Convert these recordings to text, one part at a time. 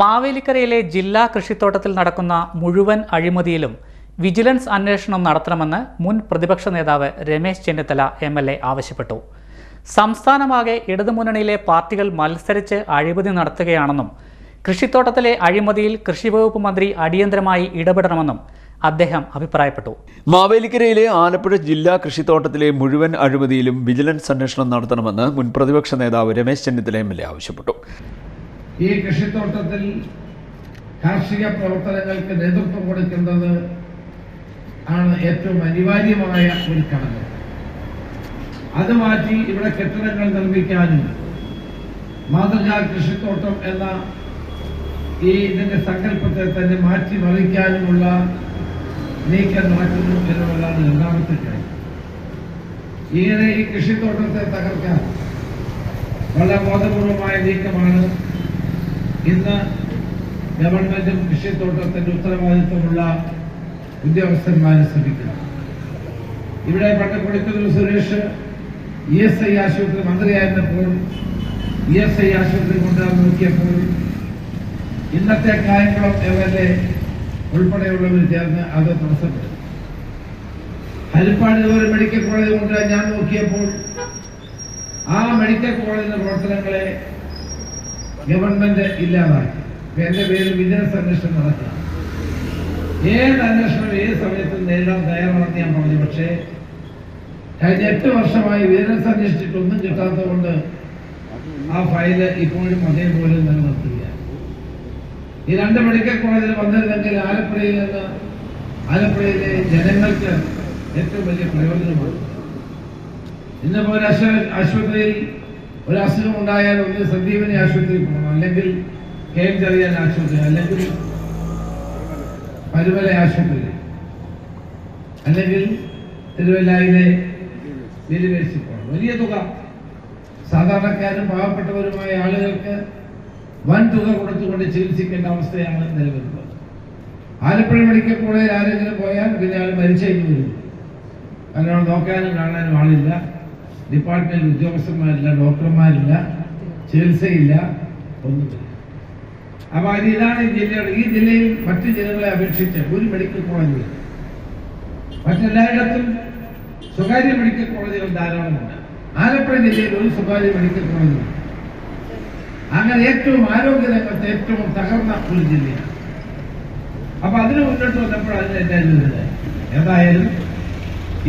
മാവേലിക്കരയിലെ ജില്ലാ കൃഷിത്തോട്ടത്തിൽ നടക്കുന്ന മുഴുവൻ അഴിമതിയിലും വിജിലൻസ് അന്വേഷണം നടത്തണമെന്ന് മുൻ പ്രതിപക്ഷ നേതാവ് Ramesh Chennithala M L A ആവശ്യപ്പെട്ടു. സംസ്ഥാനമാകെ ഇടതുമുന്നണിയിലെ പാർട്ടികൾ മത്സരിച്ച് അഴിമതി നടത്തുകയാണെന്നും കൃഷിത്തോട്ടത്തിലെ അഴിമതിയിൽ കൃഷിവകുപ്പ് മന്ത്രി അടിയന്തരമായി ഇടപെടണമെന്നും അദ്ദേഹം അഭിപ്രായപ്പെട്ടു. മാവേലിക്കരയിലെ ആലപ്പുഴ ജില്ലാ കൃഷിത്തോട്ടത്തിലെ മുഴുവൻ അഴിമതിയിലും വിജിലൻസ് അന്വേഷണം നടത്തണമെന്ന് മുൻ പ്രതിപക്ഷ നേതാവ് രമേശ് ചെന്നിത്തല എം ആവശ്യപ്പെട്ടു. ഈ കൃഷിത്തോട്ടത്തിൽ കാർഷിക പ്രവർത്തനങ്ങൾക്ക് നേതൃത്വം കൊടുക്കുന്നത് ആണ് ഏറ്റവും അനിവാര്യമായ ഒരു ഘടകം. അത് മാറ്റി ഇവിടെ കെട്ടിടങ്ങൾ നിർമ്മിക്കാനും മാതൃകാ കൃഷിത്തോട്ടം എന്ന ഈ ഇതിന്റെ സങ്കല്പത്തെ തന്നെ മാറ്റി മറിക്കാനുമുള്ള നീക്കം നടക്കുന്നു എന്നുള്ളതാണ് രണ്ടാമത്തെ കാര്യം. ഇങ്ങനെ ഈ കൃഷിത്തോട്ടത്തെ തകർക്കാൻ വളരെ ബോധപൂർവമായ നീക്കമാണ് ഇന്ന് ഗവൺമെന്റും കൃഷിത്തോട്ടത്തിന്റെ ഉത്തരവാദിത്വമുള്ള ഉദ്യോഗസ്ഥന്മാരെ ശ്രമിക്കുന്നു ഇവിടെ പണ്ട് സുരേഷ് ഇ എസ് ഐ ആശുപത്രി മന്ത്രിയായിരുന്നപ്പോൾ ഇ എസ് ഐ ആശുപത്രി കൊണ്ടുവന്ന് നോക്കിയപ്പോൾ ഇന്നത്തെ കായംകുളം എം എൽ എ ഉൾപ്പെടെയുള്ളവർ ചേർന്ന് അത് തടസ്സപ്പെടുത്തി ഹരിപ്പാട് ഒരു മെഡിക്കൽ കോളേജ് കൊണ്ടുവരാൻ ഞാൻ നോക്കിയപ്പോൾ ആ മെഡിക്കൽ കോളേജിന്റെ പ്രവർത്തനങ്ങളെ ഗവൺമെന്റ് ഇല്ലാതാക്കി. എന്റെ പേരിൽ വിജിലൻസ് അന്വേഷണം നടക്കുക. ഏത് അന്വേഷണം ഏത് സമയത്തും നേരിടാൻ തയ്യാറാണെന്ന് ഞാൻ പറഞ്ഞു. പക്ഷേ കഴിഞ്ഞ എട്ട് വർഷമായി വിജിലൻസ് അന്വേഷിച്ചിട്ട് ഒന്നും കിട്ടാത്തതുകൊണ്ട് ആ ഫയൽ ഇപ്പോഴും അതേപോലെ നിലനിർത്തുകയാണ്. ഈ രണ്ട് മെഡിക്കൽ കോളേജിൽ വന്നിരുന്നെങ്കിൽ ആലപ്പുഴയിൽ നിന്ന് ആലപ്പുഴയിലെ ജനങ്ങൾക്ക് ഏറ്റവും വലിയ പ്രയോജനമാണ്. ഇന്നിപ്പോ ഒരു ആശുപത്രിയിൽ ഒരു അസുഖം ഉണ്ടായാൽ ഒന്ന് സഞ്ജീവനി ആശുപത്രിയിൽ പോകണം അല്ലെങ്കിൽ കെ ആശുപത്രി അല്ലെങ്കിൽ പരുമല ആശുപത്രി അല്ലെങ്കിൽ തിരുവല്ലായിലെ യൂണിവേഴ്സിറ്റി പോകണം വലിയ തുക. സാധാരണക്കാരും പാവപ്പെട്ടവരുമായ ആളുകൾക്ക് വൻ തുക കൊടുത്തുകൊണ്ട് ചികിത്സിക്കേണ്ട അവസ്ഥയാണ് നിലവിലുള്ളത്. ആലപ്പുഴ മെഡിക്കൽ കോളേജിൽ ആരെങ്കിലും പോയാൽ പിന്നെ ആൾ മരിച്ചേക്ക് വരും. കാരണം നോക്കാനും കാണാനും ആളില്ല. ഡിപ്പാർട്ട്മെന്റ് ഉദ്യോഗസ്ഥന്മാരില്ല ഡോക്ടർമാരില്ല ചികിത്സയില്ല. ഒന്നുമില്ല അപ്പൊ അത് ഇതാണ് ഈ ജില്ലയുടെ ഈ ജില്ലയിൽ മറ്റു ജില്ലകളെ അപേക്ഷിച്ച് ഒരു മെഡിക്കൽ കോളേജുകൾ മറ്റെല്ലായിടത്തും സ്വകാര്യ മെഡിക്കൽ കോളേജുകൾ ധാരാളമുണ്ട് ആലപ്പുഴ ജില്ലയിൽ ഒരു സ്വകാര്യ മെഡിക്കൽ കോളേജ് അങ്ങനെ ഏറ്റവും ആരോഗ്യരംഗത്ത് ഏറ്റവും തകർന്ന ഒരു ജില്ലയാണ്. അപ്പൊ അതിന് മുന്നോട്ട് വന്നപ്പോൾ അതിന് എന്തായാലും അനുഭവം. ഏതായാലും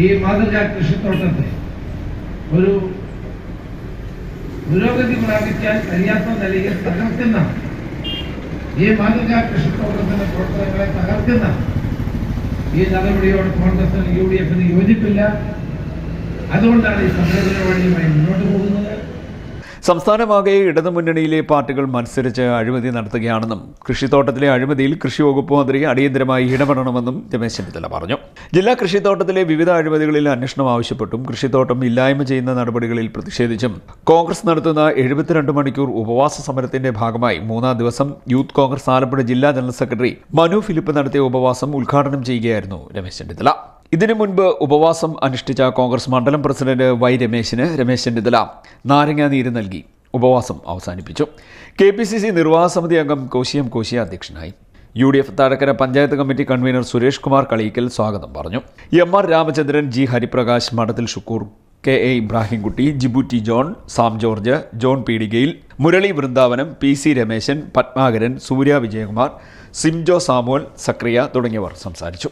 ഈ മാതൃകാ കൃഷിത്തോട്ടത്തെ ഒരു പുരോഗതി പ്രാപിക്കാൻ കഴിയാത്ത നിലയിൽ തകർക്കുന്ന ഈ മാതൃകാ കൃഷിത്തോട്ടത്തിന്റെ പ്രവർത്തനങ്ങളെ തകർക്കുന്ന ഈ നടപടിയോട് കോൺഗ്രസിന് യു ഡി എഫിന് യോജിപ്പില്ല. അതുകൊണ്ടാണ് ഈ സംഘടന വഴിയുമായി മുന്നോട്ട് പോകുന്നത്. സംസ്ഥാനമാകെ ഇടതുമുന്നണിയിലെ പാർട്ടികൾ മത്സരിച്ച് അഴിമതി നടത്തുകയാണെന്നും കൃഷിത്തോട്ടത്തിലെ അഴിമതിയിൽ കൃഷി വകുപ്പ് മന്ത്രി അടിയന്തരമായി ഇടപെടണമെന്നും രമേശ് ചെന്നിത്തല പറഞ്ഞു. ജില്ലാ കൃഷിത്തോട്ടത്തിലെ വിവിധ അഴിമതികളിൽ അന്വേഷണം ആവശ്യപ്പെട്ടും കൃഷിത്തോട്ടം ഇല്ലായ്മ ചെയ്യുന്ന നടപടികളിൽ പ്രതിഷേധിച്ചും കോൺഗ്രസ് നടത്തുന്ന എഴുപത്തിരണ്ട് മണിക്കൂർ ഉപവാസ സമരത്തിന്റെ ഭാഗമായി മൂന്നാം ദിവസം യൂത്ത് കോൺഗ്രസ് ആലപ്പുഴ ജില്ലാ ജനറൽ സെക്രട്ടറി മനു ഫിലിപ്പ് നടത്തിയ ഉപവാസം ഉദ്ഘാടനം ചെയ്യുകയായിരുന്നു രമേശ് ചെന്നിത്തല. ഇതിനു മുൻപ് ഉപവാസം അനുഷ്ഠിച്ച കോൺഗ്രസ് മണ്ഡലം പ്രസിഡന്റ് വൈ രമേശിന് രമേശ് ചെന്നിത്തല നാരങ്ങാ നീര് നൽകി ഉപവാസം അവസാനിപ്പിച്ചു. കെ പി സി സി നിർവാഹക സമിതി അംഗം കോശിയം കോശിയ അധ്യക്ഷനായി. U D F Thazhakkara panchayat committee convener Suresh Kumar Kaleekkal സ്വാഗതം പറഞ്ഞു. M R Ramachandran G Hariprakash Madathil Shukkur K A Ibrahimkutty Jibutty John Sam George John Peedikayil Murali Vrindavanam P C Rameshan Padmakaran Surya Vijayakumar Simjo Samuel Sakariya തുടങ്ങിയവർ സംസാരിച്ചു.